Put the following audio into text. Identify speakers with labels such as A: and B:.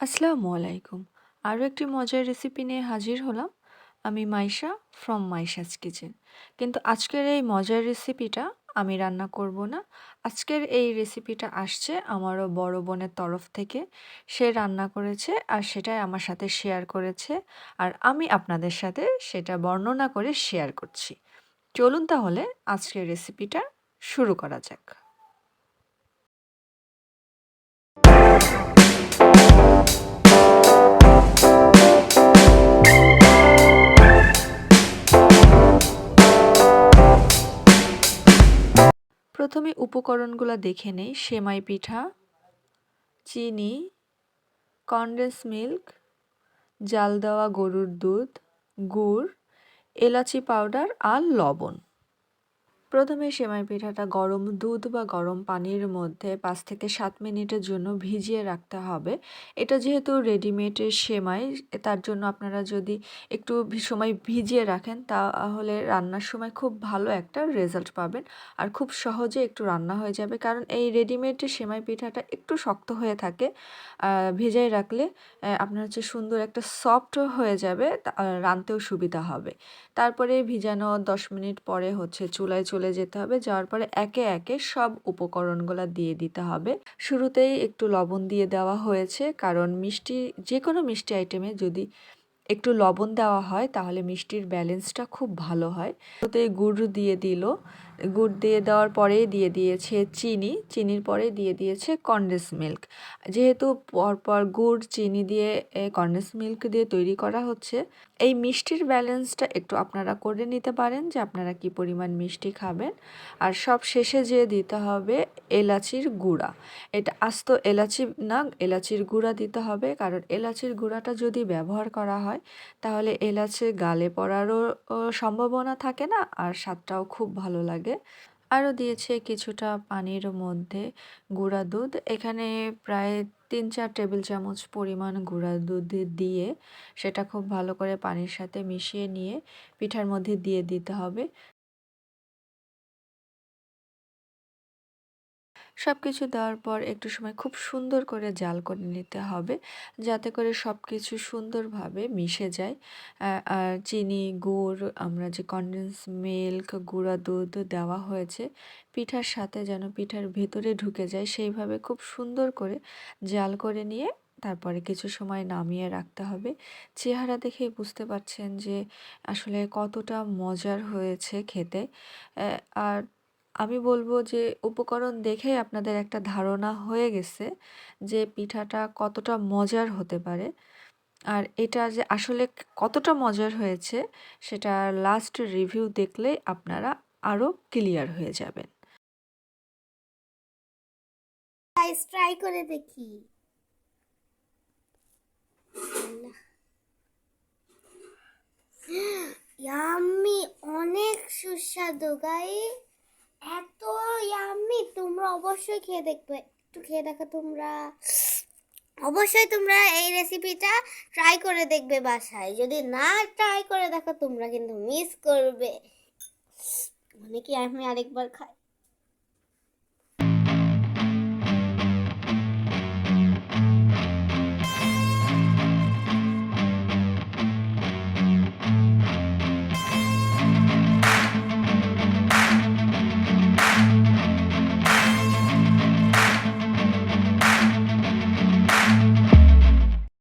A: আসসালামু আলাইকুম। আরও একটি মজার রেসিপি নিয়ে হাজির হলাম। আমি মাইশা ফ্রম মাইশাস কিচেন কিন্তু আজকের এই মজার রেসিপিটা আমি রান্না করব না। আজকের এই রেসিপিটা আসছে আমারও বড় বোনের তরফ থেকে। সে রান্না করেছে আর সেটাই আমার সাথে শেয়ার করেছে। আর আমি আপনাদের সাথে সেটা বর্ণনা করে শেয়ার করছি। চলুন তাহলে আজকের রেসিপিটা শুরু করা যাক। প্রথমে উপকরণগুলো দেখে নেই। সেমাই পিঠা, চিনি কনডেন্স মিল্ক জাল দেওয়া গরুর দুধ, গুড়, এলাচি পাউডার আর লবণ। প্রথমে সেমাই পিঠাটা গরম দুধ বা গরম পানির মধ্যে পাঁচ থেকে সাত মিনিটের জন্য ভিজিয়ে রাখতে হবে। এটা যেহেতু রেডিমেডের সেমাই, তার জন্য আপনারা যদি একটু সময় ভিজিয়ে রাখেন তাহলে রান্নার সময় খুব ভালো একটা রেজাল্ট পাবেন। আর খুব সহজে একটু রান্না হয়ে যাবে, কারণ এই রেডিমেডের সেমাই পিঠাটা একটু শক্ত হয়ে থাকে। ভেজাই রাখলে আপনার হচ্ছে সুন্দর একটা সফট হয়ে যাবে রানতেও সুবিধা হবে। তারপরে ভিজানো দশ মিনিট পরে হচ্ছে চুলায় চলে যেতে হবে, যাওয়ার পরে একে একে সব উপকরণগুলো দিয়ে দিতে হবে। শুরুতেই একটু লবণ দিয়ে দেওয়া হয়েছে, কারণ মিষ্টি যে কোনো মিষ্টি আইটেমে যদি একটু লবণ দেওয়া হয়, তাহলে মিষ্টির ব্যালেন্সটা খুব ভালো হয়। ওতে গুড় দিয়ে দিল। গুড় দিয়ে দেওয়ার পরেই দিয়ে দিয়েছে চিনি। চিনির পরে দিয়ে দিয়েছে কন্ডেন্স মিল্ক। যেহেতু পরপর গুড়, চিনি দিয়ে কন্ডেন্স মিল্ক দিয়ে তৈরি করা হচ্ছে, এই মিষ্টির ব্যালেন্সটা একটু আপনারা করে নিতে পারেন যে আপনারা কি পরিমাণ মিষ্টি খাবেন। আর সব শেষে যে দিতে হবে এলাচির গুঁড়া। এটা আস্ত এলাচি না, এলাচির গুঁড়া দিতে হবে, কারণ এলাচির গুঁড়াটা যদি ব্যবহার করা হয় তাহলে এলাচে গালে পড়ারও সম্ভাবনা থাকে না আর স্বাদটাও খুব ভালো লাগে। আরও দিয়েছে কিছুটা পানির মধ্যে গুঁড়া দুধ। এখানে প্রায় তিন চার টেবিল চামচ পরিমাণ গুঁড়া দুধ দিয়ে সেটা খুব ভালো করে পানির সাথে মিশিয়ে নিয়ে পিঠার মধ্যে দিয়ে দিতে হবে। সব কিছু দেওয়ার পর একটু সময় খুব সুন্দর করে জাল করে নিতে হবে। যাতে করে সব কিছু সুন্দরভাবে মিশে যায়। আর চিনি, গুড়, আমরা যে কনডেন্স মিল্ক গুঁড়া দুধ দেওয়া হয়েছে, পিঠার সাথে যেন পিঠার ভেতরে ঢুকে যায়, সেইভাবে খুব সুন্দর করে জাল করে নিয়ে তারপরে কিছু সময় নামিয়ে রাখতে হবে। চেহারা দেখেই বুঝতে পারছেন যে আসলে কতটা মজার হয়েছে খেতে। আর আমি বলব যে, উপকরণ দেখেই আপনাদের একটা ধারণা হয়ে গেছে যে, পিঠাটা কতটা মজার হতে পারে। আর এটা যে আসলে কতটা মজার হয়েছে, সেটা লাস্ট রিভিউ দেখলেই আপনারা আরও ক্লিয়ার হয়ে যাবেন।
B: ট্রাই করে দেখি। অনেক সুস্বাদু গাই এত ইয়াম্মি তোমরা অবশ্যই খেয়ে দেখবে। একটু খেয়ে দেখো তোমরা। অবশ্যই তোমরা এই রেসিপিটা ট্রাই করে দেখবে বাসায়। যদি না ট্রাই করে দেখো, তোমরা কিন্তু মিস করবে। অনেকেই আমি আরেকবার খাই?